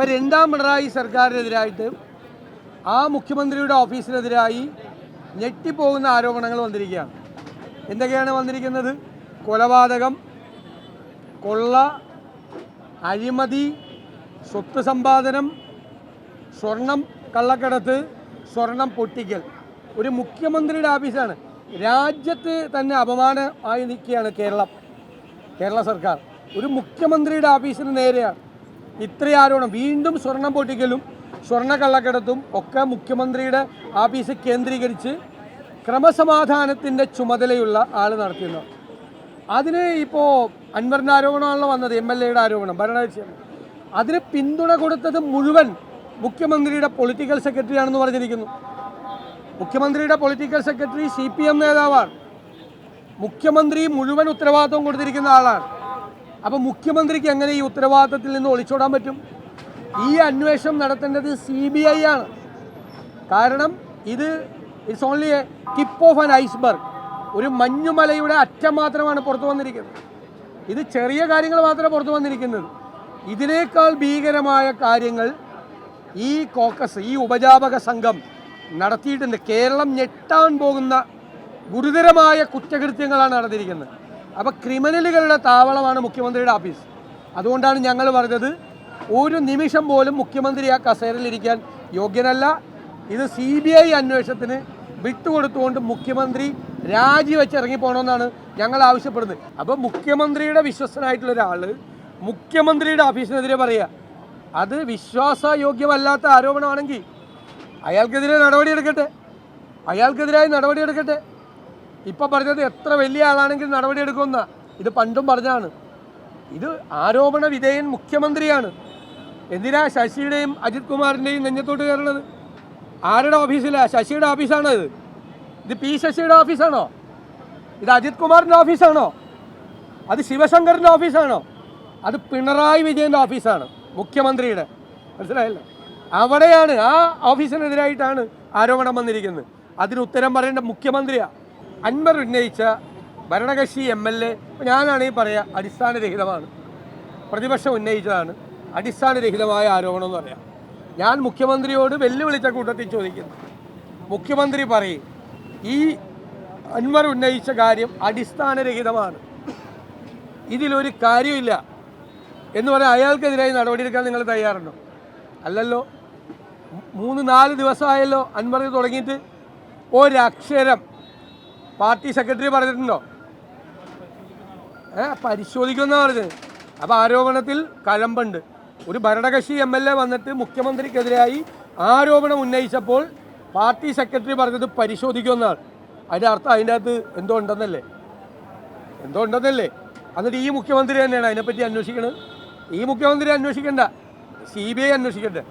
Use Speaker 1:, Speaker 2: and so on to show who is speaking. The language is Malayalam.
Speaker 1: ഇപ്പം രണ്ടാം പിണറായി സർക്കാരിനെതിരായിട്ട് ആ മുഖ്യമന്ത്രിയുടെ ഓഫീസിനെതിരായി ഞെട്ടിപ്പോകുന്ന ആരോപണങ്ങൾ വന്നിരിക്കുകയാണ്. എന്തൊക്കെയാണ് വന്നിരിക്കുന്നത്? കൊലപാതകം കൊള്ള അഴിമതി സ്വത്ത് സമ്പാദനം സ്വർണം കള്ളക്കടത്ത് സ്വർണം പൊട്ടിക്കൽ. ഒരു മുഖ്യമന്ത്രിയുടെ ഓഫീസാണ്. രാജ്യത്ത് തന്നെ അപമാനമായി നിൽക്കുകയാണ് കേരളം കേരള സർക്കാർ. ഒരു മുഖ്യമന്ത്രിയുടെ ഓഫീസിന് നേരെയാണ്. ഇത്ര ആരോപണം വീണ്ടും സ്വർണം പൊട്ടിക്കലും സ്വർണ കള്ളക്കടത്തും ഒക്കെ മുഖ്യമന്ത്രിയുടെ ആഫീസ് കേന്ദ്രീകരിച്ച് ക്രമസമാധാനത്തിന്റെ ചുമതലയുള്ള ആൾ നടത്തിയിരുന്നു അതിന് ഇപ്പോൾ അൻവറിന്റെ ആരോപണമാണല്ലോ വന്നത് എം എൽ എയുടെ ആരോപണം ഭരണകക്ഷിയാണ് അതിന് പിന്തുണ കൊടുത്തത് മുഴുവൻ മുഖ്യമന്ത്രിയുടെ പൊളിറ്റിക്കൽ സെക്രട്ടറി ആണെന്ന് പറഞ്ഞിരിക്കുന്നു. മുഖ്യമന്ത്രിയുടെ political secretary C P M നേതാവാണ്. മുഖ്യമന്ത്രി മുഴുവൻ ഉത്തരവാദിത്വം കൊടുത്തിരിക്കുന്ന ആളാണ്. അപ്പോൾ മുഖ്യമന്ത്രിക്ക് എങ്ങനെ ഈ ഉത്തരവാദിത്തത്തിൽ നിന്ന് ഒളിച്ചോടാൻ പറ്റും? ഈ അന്വേഷണം നടത്തേണ്ടത് സി ബി ഐ ആണ്. കാരണം ഇത് it's only a tip of an iceberg ഒരു മഞ്ഞുമലയുടെ അറ്റം മാത്രമാണ് പുറത്തു വന്നിരിക്കുന്നത്. ഇത് ചെറിയ കാര്യങ്ങൾ മാത്രമേ പുറത്തു വന്നിരിക്കുന്നത്. ഇതിനേക്കാൾ ഭീകരമായ കാര്യങ്ങൾ ഈ കോക്കസ് ഈ ഉപജാപക സംഘം നടത്തിയിട്ടുണ്ട്. കേരളം ഞെട്ടാൻ പോകുന്ന ഗുരുതരമായ കുറ്റകൃത്യങ്ങളാണ് നടന്നിരിക്കുന്നത്. അപ്പോൾ ക്രിമിനലുകളുടെ താവളമാണ് മുഖ്യമന്ത്രിയുടെ ഓഫീസ് അതുകൊണ്ടാണ് ഞങ്ങൾ പറഞ്ഞത് ഒരു നിമിഷം പോലും മുഖ്യമന്ത്രി ആ കസേരയിലിരിക്കാൻ യോഗ്യനല്ല. ഇത് സി ബി ഐ അന്വേഷണത്തിന് വിട്ടുകൊടുത്തുകൊണ്ട് മുഖ്യമന്ത്രി രാജിവെച്ച് ഇറങ്ങിപ്പോണമെന്നാണ് ഞങ്ങൾ ആവശ്യപ്പെടുന്നത്. അപ്പോൾ മുഖ്യമന്ത്രിയുടെ വിശ്വസ്തനായിട്ടുള്ള ഒരാൾ മുഖ്യമന്ത്രിയുടെ ഓഫീസിനെതിരെ പറയുക അത് വിശ്വാസയോഗ്യമല്ലാത്ത ആരോപണമാണെങ്കിൽ അയാൾക്കെതിരെ നടപടിയെടുക്കട്ടെ അയാൾക്കെതിരായി നടപടിയെടുക്കട്ടെ ഇപ്പം പറഞ്ഞത് എത്ര വലിയ ആളാണെങ്കിൽ നടപടിയെടുക്കുമെന്ന ഇത് പണ്ടും പറഞ്ഞാണ്. ഇത് ആരോപണ വിധേയൻ മുഖ്യമന്ത്രിയാണ്. എന്തിനാ ശശിയുടെയും അജിത് കുമാറിന്റെയും നെഞ്ഞത്തോട്ട് കയറുന്നത്? ആരുടെ ഓഫീസിലാ? ശശിയുടെ ഓഫീസാണോ ഇത്? ഇത് പി ശശിയുടെ ഓഫീസാണോ? ഇത് അജിത് കുമാറിന്റെ ഓഫീസാണോ? അത് ശിവശങ്കറിന്റെ ഓഫീസാണോ? അത് പിണറായി വിജയന്റെ ഓഫീസാണ് മുഖ്യമന്ത്രിയുടെ. മനസ്സിലായല്ലോ? അവിടെയാണ് ആ ഓഫീസിനെതിരായിട്ടാണ് ആരോപണം വന്നിരിക്കുന്നത്. അതിന് ഉത്തരം പറയേണ്ട മുഖ്യമന്ത്രിയാണ് അൻവർ ഉന്നയിച്ച ഭരണകക്ഷി എം എൽ എ. ഞാനാണെങ്കിൽ പറയാം അടിസ്ഥാനരഹിതമാണ്. പ്രതിപക്ഷം ഉന്നയിച്ചതാണ്. അടിസ്ഥാനരഹിതമായ ആരോപണം എന്ന് പറയാം. ഞാൻ മുഖ്യമന്ത്രിയോട് വെല്ലുവിളിച്ച കൂട്ടത്തിൽ ചോദിക്കുന്നു. മുഖ്യമന്ത്രി പറയും ഈ അൻവർ ഉന്നയിച്ച കാര്യം അടിസ്ഥാനരഹിതമാണ്. ഇതിലൊരു കാര്യമില്ല. എന്ന് പറയാൻ അയാൾക്കെതിരായി നടപടിയെടുക്കാൻ നിങ്ങൾ തയ്യാറുണ്ടോ? അല്ലല്ലോ. മൂന്ന് നാല് ദിവസമായല്ലോ അൻവർ തുടങ്ങിയിട്ട്. ഒരക്ഷരം പാർട്ടി സെക്രട്ടറി പറഞ്ഞിട്ടുണ്ടോ? ഏ പരിശോധിക്കുമെന്നാ പറഞ്ഞത്. അപ്പോൾ ആരോപണത്തിൽ കഴമ്പുണ്ട്. ഒരു ഭരണകക്ഷി എം എൽ എ വന്നിട്ട് മുഖ്യമന്ത്രിക്കെതിരായി ആരോപണം ഉന്നയിച്ചപ്പോൾ പാർട്ടി സെക്രട്ടറി പറഞ്ഞത് പരിശോധിക്കുമെന്നാണ്. അതിന്റെ അർത്ഥം അതിന്റെ അകത്ത് എന്തോ ഉണ്ടെന്നല്ലേ? എന്തോ ഉണ്ടെന്നല്ലേ? എന്നിട്ട് ഈ മുഖ്യമന്ത്രി തന്നെയാണ് അതിനെപ്പറ്റി അന്വേഷിക്കണത് ഈ മുഖ്യമന്ത്രി അന്വേഷിക്കണ്ട. സി ബി ഐ അന്വേഷിക്കട്ടെ.